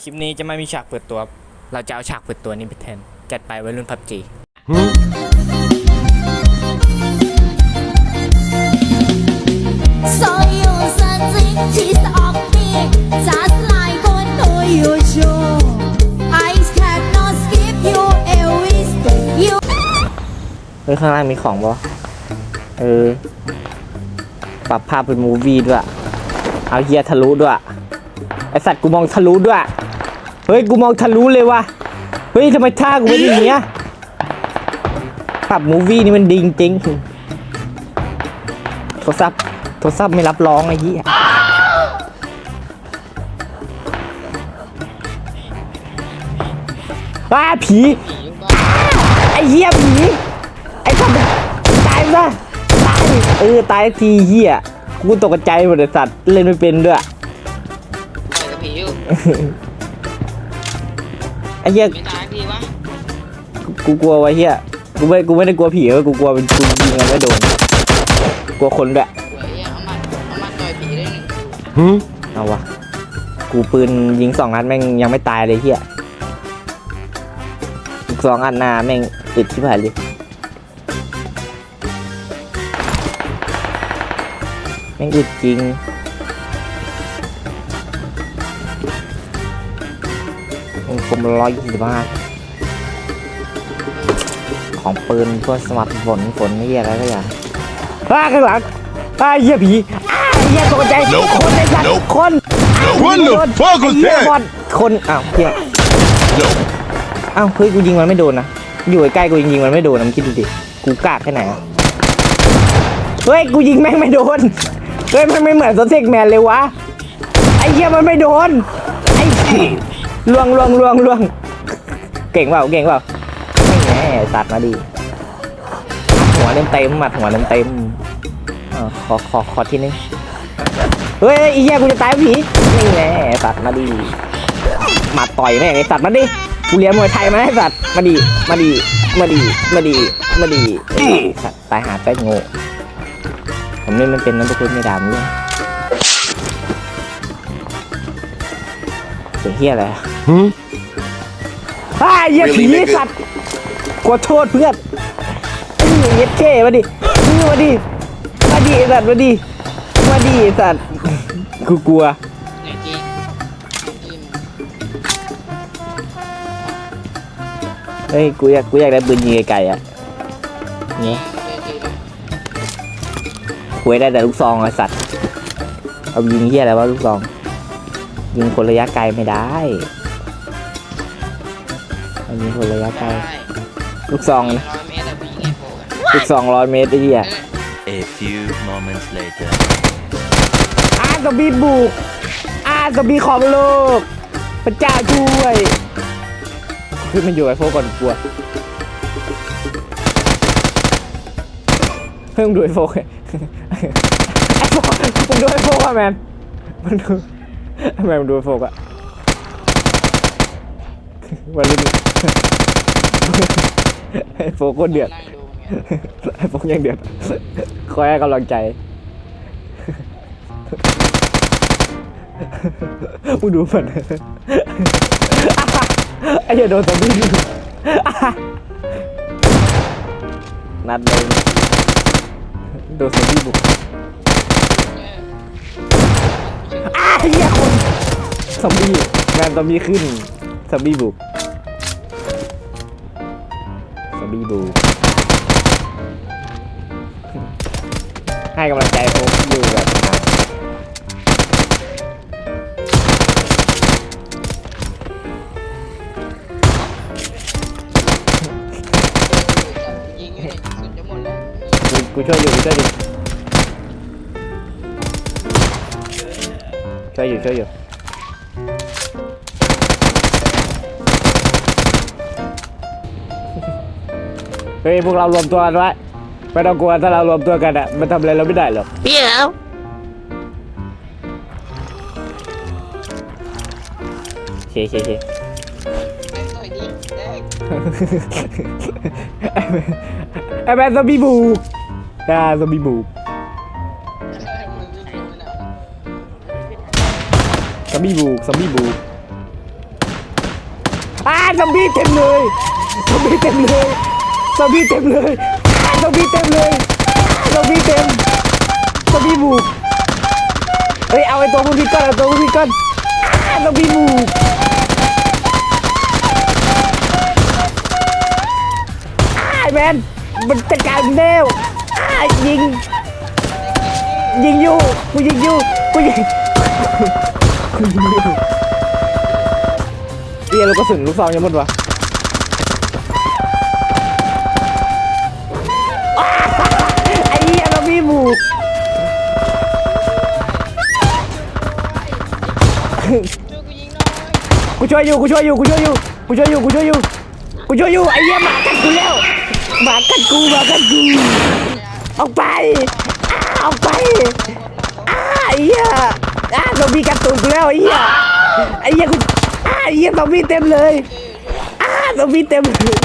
คลิปนี้จะไม่มีฉากเปิดตัว เราจะเอาฉากเปิดตัวนี้ไปแทน จัดไปวัยรุ่นพับจี 所有神迹其实恶啲，just like what do you show? I cannot skip you always you เฮ้ยข้างล่างมีของปะเออ ปรับภาพเป็นมูวี่ด้วย เอาเฮียทะลุด้วย ไอสัตว์กูมองทะลุด้วย เ ฮ้ย กูมองทะลุเลยวะเฮ้ยทำไมท่ากูเป็นอย่างเงี้ยปรับมูวี่นี่มันดีจริงๆโทรศัพท์โทรศัพท์ไม่รับร้องไอ้เหี้ยว้าผี ไอ้เหี้ยผี ไอ้สัตว์ตายซะตายเออตายทีเหี้ยกูตกใจหมดเลยสัตว์เล่นไม่เป็นด้วยต่อยกับผีอยู่ ไอ้เหี้ยไม่ตายทีวะกูกลัววะเหี้ยกูไม่กูไม่ได้กลัวผีเว้ยกูกลัวเป็นกูยิงมันไม่โดนกลัวคนด้วยหวยเอามาเอามาต่อยผีได้หนึ่งเอาวะกูปืนยิงสองนัดแม่งยังไม่ตายเลยเหี้ยอีกสองอันหน้าแม่งอึดที่ผ่านเลยแม่งอึดจริง กลมร้อยยี่สิบห้าของปืนพวกสมัครฝนฝนไม่เหี้ยอะไรก็อย่างอ้าข้างหลังอ้าเหี้ยผีอ้าเหี้ยตกใจคนไอ้สัตว์คน What the fuck was เหี้ย that? บอลคนอ้าวเหี้ยอ้าวเฮ้ยกูยิงมันไม่โดนนะอยู่ใกล้ๆกูยิงมันไม่โดนนะมึงคิดดูดิกูกล้าแค่ไหนอะเฮ้ยกูยิงแม่งไม่โดนเฮ้ยมันไม่เหมือนโซเทกแมนเลยวะไอ้เหี้ยมันไม่โดนไอ้ ลวงลวงลวงลวงเก่งเปล่าเก่งเปล่าไม่แน่สัตว์มาดิหัวเต็มเต็มหมัดหัวเต็มเต็มๆอ่าขอขอขอทีนึงเฮ้ยไอ้เหี้ยกูจะตายผีนี่แน่สัตว์มาดิหมัดต่อยแม่งไอ้สัตว์มาดิกูเรียนมวยไทยมาไอ้สัตว์มาดิมาดิมาดิมาดิมาดิเอ้ยสัตว์ตายหาแป้งโง่ผมเล่นมันเป็นนั่นทุกคนไม่ด่ามึง ฮียอะไรอะอ้าเหี้ยผีสัตว์ขอโทษเพื่อนไอ้เหี้ยเท่มาดินี่มาดิมาดิไอ้สัตว์มาดิมาดิไอ้สัตว์กูกลัวไหนจริงจริงเฮ้ยกูอยากกูอยากได้ปืนยิงไกลๆอะเนี่ยจริงกูได้แต่ลูกซองไอ้สัตว์เอายิงเหี้ยอะไรวะลูกซอง ยิงคนระยะไกลไม่ได้เอายิงคนระยะไกลได้ลูกซองนะร้อยเมตรแต่ผีไงโผล่กันลูกซองร้อยเมตรไอ้เหี้ย A few moments later. อาสบีบุก อาสบีของโลก พระเจ้าช่วยขึ้นมันอยู่ไอ้พวกก่อนกลัว เพิ่งดูไอ้โฟกไอ้โฟกมึงดูไอ้โฟกอะแมนมันดู แมนมึงดูไอ้โฟกอะวันนี้ไอ้โฟกโคตรเดือดนั่งดูอย่างเงี้ยไอ้โฟกยังเดือด คอยให้กำลังใจมึงดูมันไอ้เหี้ยโดนซอมบี้ดูนัดเลยโดนซอมบี้บุก อ้าเหี้ยคนซอมบี้แมนซอมบี้ขึ้นซอมบี้บุกซอมบี้บุกให้กำลังใจโฟกอยู่แบบนั้นยิงให้สุดจะหมดแล้ว กูช่วยอยู่กูช่วยอยู่ ช่วยอยู่ช่วยอยู่เฮ้ยพวกเรารวมตัวกันไว้ไม่ต้องกลัวถ้าเรารวมตัวกันอะมันทำอะไรเราไม่ได้หรอกเดี๋ยวเชเชเชแม่งต่อยดิแดงไอ้แมนไอ้แมนซอมบี้บุกอ่าซอมบี้บุก มบี้บุกซอมบี้บุกอ่าซอมบี้เต็มเลยซอมบี้เต็มเลยซอมบี้เต็มเลยซอมบี้เต็มเลยซอมบี้เต็มซอมบี้บุกเฮ้ยเอาไอ้ตัวพวกนี้ก่อนเอาตัวพวกนี้ก่อนซอมบี้บุกไอ้แมนมันจัดการมึงแล้วยิง ยิงอยู่กูยิงอยู่กูยิง กูยิงอยู่เอียลูกกระสุนลูกซองยังหมดวะไอ้เหี้ยเรามีบุกช่วยกูยิงหน่อยกูช่วยอยู่กูช่วยอยู่กูช่วยอยู่กูช่วยอยู่กูช่วยอยู่กูช่วยอยู่ไอ้เหี้ยหมากัดกูแล้วหมากัดกูหมากัดกูออกไปอ้าออกไปอ้าไอ้เหี้ยอ้าซอมบี้กัดตูดกูแล้วไอ้เหี้ยไอ้เหี้ยกูอ้าไอ้เหี้ยซอมบี้เต็มเลยอ้าซอมบี้เต็มเลย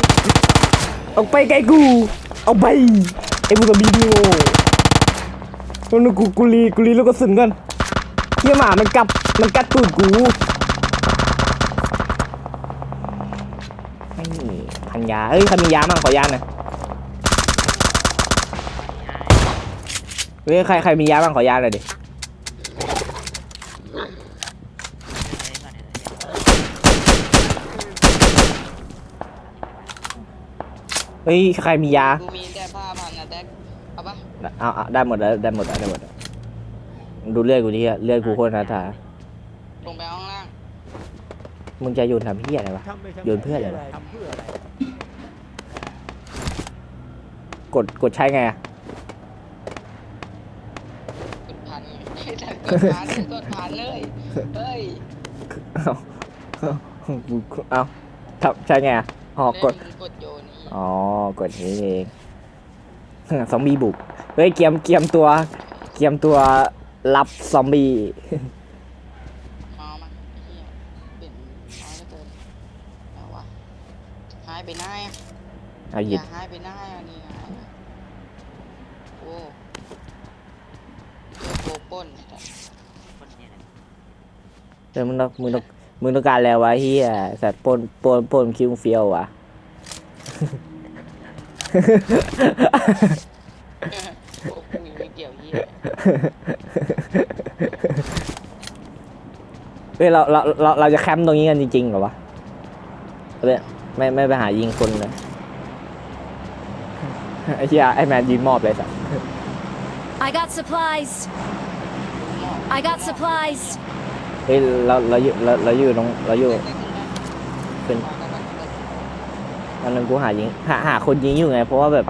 ออกไปไกลกูออกไปไอ้พวกซอมบี้นี่โง่มันกูกูรีกูรีลูกกระสุนก่อนเหี้ยหมามันกัดมันกัดตูดกูไม่มีพันยาเอ้ยใครมียามั่งขอยาหน่อย เฮ้ยใครใครมียาบ้างขอยาหน่อยดิ เฮ้ยใครมียา กูมีแต่ผ้าพันนะแท็กเอาปะเอาเอาได้หมดแล้วได้หมดแล้วได้หมดแล้วดูเลือดกูดิอะเลือดกูโคตรนาถาลงไปข้างล่างมึงจะโยนทำเพี้ยอะไรวะ โยนเพื่ออะไรวะ ทำเพื่ออะไร กดกดใช้ไงอะ กดพันไง กดพันกดพันเลย เฮ้ยเอาเอาเอาครับใช่ไงอะอ๋อกด เล่นกดโยนนี่อ๋อ กดนี้เองซอมบี้บุก เฮ้ย เกียมเกียมตัว เกียมตัวรับซอมบี้มามาเฮียเป็นน้อยเหลือเกินเอาวะหายไปไหนอะเอาหยิบย่าหายไปไหนอันนี้หายโอ้ โกปล้นแต่เออมึงต้องมึงต้องมึงต้องการแล้ววะเฮียสัตว์ปนปนปนคิวเฟียววะ โอ้กูยังไม่เกี่ยวเฮียเฮ้ยเราเราเราเราจะแคมป์ตรงนี้กันจริงๆเหรอวะเฮ้ยไม่ไม่ไปหายิงคนเลยไอ้เหี้ยไอ้แมนยิงมอบเลยสัตว์ I got supplies. I got supplies. เฮ้ยเราเราอยู่เราเราอยู่ตรงเราอยู่เป็นตอนนั้นกูหายิงหาหาคนยิงอยู่ไง เพราะว่าแบบ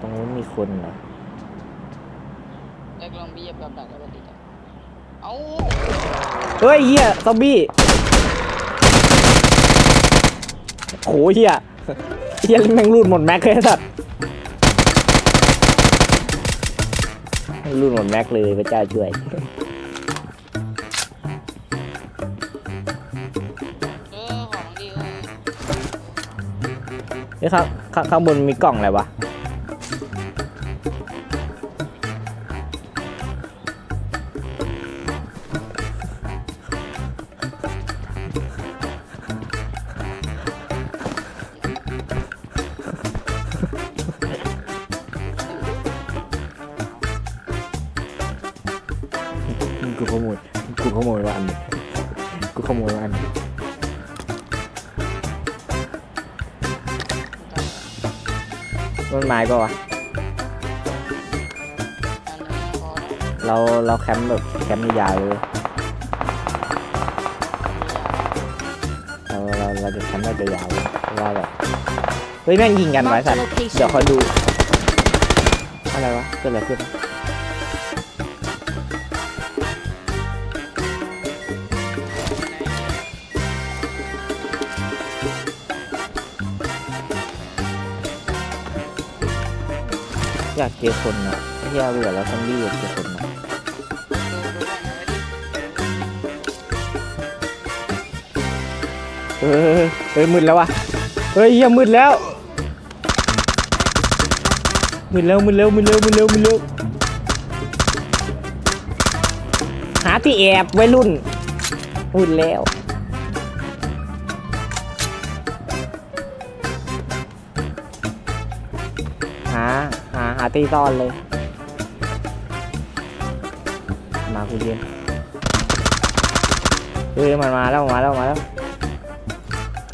ตรงนู้นมีคนเหรอแรกลองเบียบกับดักแล้วก็ติดอะเอ้าเฮ้ยเฮียซอมบี้โหเฮียเฮียแม่งรูดหมดแม็กเลยไอ้สัตว์ รูดหมดแม็กเลยพระเจ้าช่วย เออของดีเออเฮ้ยข้างข้างข้างบนมีกล่องอะไรวะ นไม้ปะวะ เราเราแคมป์แบบแคมป์ยาวเลยเราเราเราจะแคมป์แบบยาวๆเลยว่าแบบเฮ้ยแม่งยิงกันไว้สัตว์เดี๋ยวคอยดู อะไรวะเกิดอะไรขึ้น อยากเจอคนนะไม่ใช่เอาเบื่อแล้วซอมบี้อยากเจอคนนะดูดูก่อนนะไว้ดิเฮ้ยเฮ้ยมืดแล้ววะเฮ้ยเหี้ยมืดแล้วมืดแล้วมืดแล้วมืดแล้วมืดแล้วมืดแล้วหาที่แอบไว้รุ่นมืดแล้ว หาหาตีซ่อนเลย มากูยืนเฮ้ยมันมาแล้วมาแล้วมาแล้ว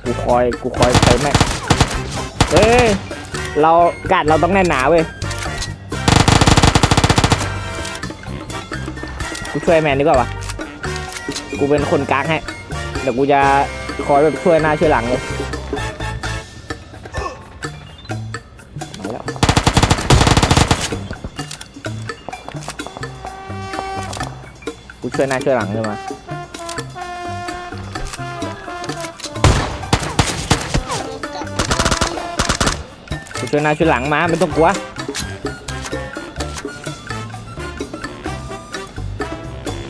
กูคอยกูคอยไปแม่เฮ้ยเรากัดเราต้องแน่นหนาเว้ยกูช่วยแมนดีกว่าวะกูเป็นคนกลางให้เดี๋ยวกูจะคอยแบบช่วยหน้าช่วยหลังเลย ช่วยหน้าช่วยหลังเลยมาช่วยหน้าช่วยหลังมาไม่ต้องกลัว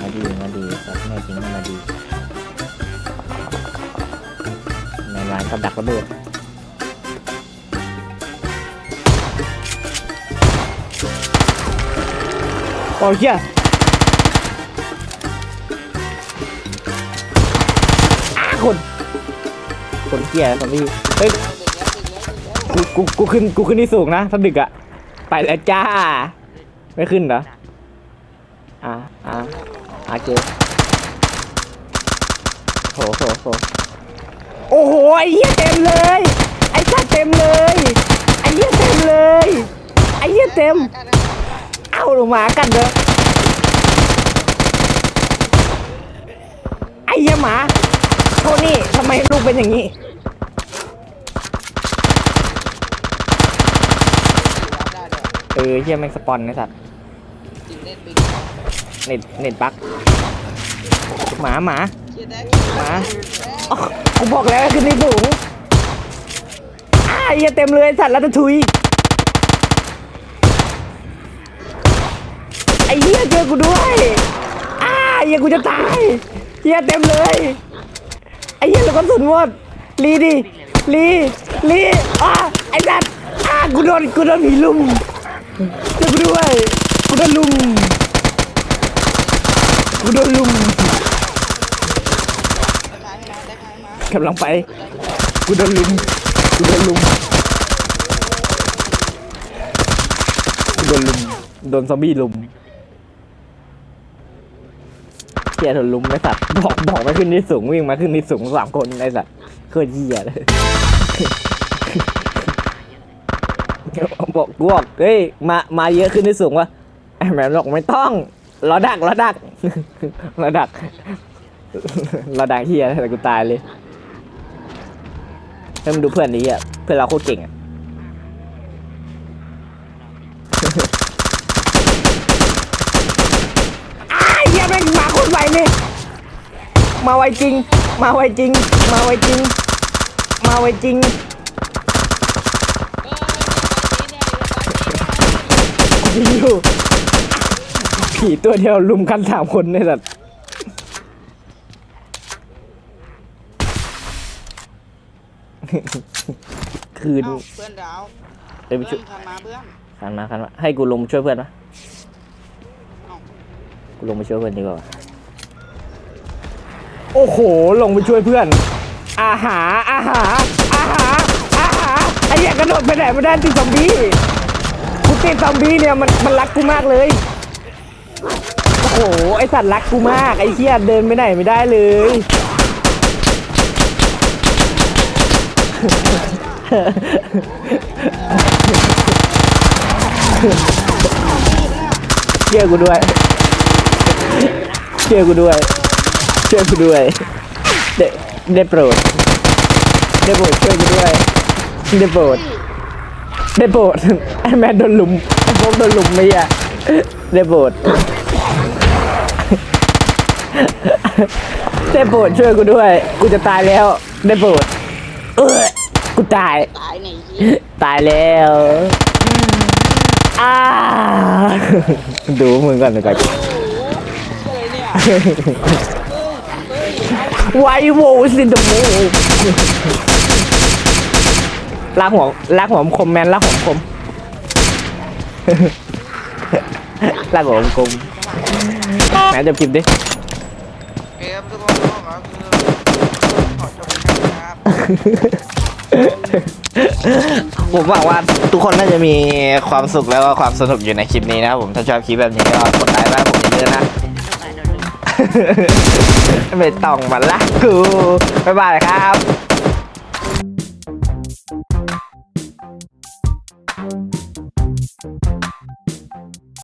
มาดีมาดีสัตว์แม่จริงมาดีในร้านกับดักระเบิดโอ้ย คนเฮียคนนี้เฮ้ยกูกูกูขึ้นกูขึ้นที่สูงนะถ้าดึกอะไปแล้วจ้า ไม่ขึ้นเหรออ่าอ่าอ่าเจอโหโหโหโอ้โหไอ้เหี้ยเต็มเลย ไอ้สัตเต็มเลยไอ้เหี้ยเต็มเลยไอ้เหี้ยเต็มเอาลงมากันเด้อไอ้เหี้ยหมาโทนี่ทำไมลูกเป็นอย่างนี้ ได้ด้วย เออเฮียแม่งสปอนไอ้สัตว์จิงเล่นบิ๊กเน็ตเน็ตบักหมาหมาเชียร์ได้หมาอ๋อกูบอกแล้วขึ้นในสูงอ้าเฮียเต็มเลยไอ้สัตว์แล้วจะทุยไอ้เฮียเจอกูด้วยอ้าเฮียกูจะตายเฮียเต็มเลยไอ้เฮียแล้วก็สุนหมดลีดิลีลีอ้าไอ้สัตว์อ้ากูโดนกูโดนผีลุม ช่วยกูด้วยกูโดนลุมกูโดนลุมได้ใครมกำลังไปกูโดนลุมกูโดนลุมกูโดนลุมโดนซอมบี้ลุมเฮียโดนลุมไอ้สัตว์บอกบอกมาขึ้นที่สูงวิ่งมาขึ้นที่สูงสามคนไอ้สัตว์โคตรเหี้ยเลย บอกกูบอกเฮ้ยมามาเยอะขึ้นที่สูงวะไอ้แมนบอกไม่ต้องรอดักรอดักรอดักรอดักเฮียแต่กูตายเลยให้มันดูเพื่อนนี้อะเพื่อนเราโคตรเก่งอะอ้ายเหี้ยแม่งมาโคตรไวเลยมาไวจริง มาไวจริง มาไวจริง มาไวจริง เออเนี่ ยเนี่ยยิงอยู่ผีตัวเดียวลุมกันสามคนเนี่ยสัตว์คืนเอ้าเพื่อนดาวเอ้ยไปเพื่ช่วยอนทำมาเพื่อนคันมาคันมาให้กูลงมาช่วยเพื่อนปะเอ้ากูลงไปช่วยเพื่อนดีกว่าโอ้โห ลงไปช่วยเพื่อน อาหาอาหาอาหาอาหาไอ้เหี้ยกระโดดไปไหนไม่ได้ติดซอมบี้ กูติดซอมบี้เนี่ยมันมันรักกูมากเลย โอ้โห ไอสัตว์รักกูมาก ไอเหี้ยเดินไปไหนไม่ได้เลยเชื่อกูด้วย เชื่อกูด้วย เชื่อกูด้วย ได้ได้โปรด ได้โปรดช่วยกูด้วย ได้โปรด ได้โปรดไอแมนโดนลุมไอพวกโดนลุมไม่อะได้โปรดได้โปรดช่วยกูด้วย กูจะตายแล้ว ได้โปรดเออกูตาย ตายไหนตายแล้วอ้าดูมึงก่อนเลยก่อนโอ้โหอะไรเนี่ยเฮ้ยเฮ้ยเอาไวโวสินดมู ลากหัวลากหัวคมแมนลากหัวคม ลากหัวคมแมนจะพิมพ์ดิเกมทุกคนก็คือขอจบแค่นี้ครับผมหวังว่าทุกคนน่าจะมีความสุขแล้วก็ความสนุกอยู่ในคลิปนี้นะครับผมถ้าชอบคลิปแบบนี้ก็กดไลค์ไว้ให้ผมเยอะๆนะไม่ต้องมาละกูบ๊ายบายครับ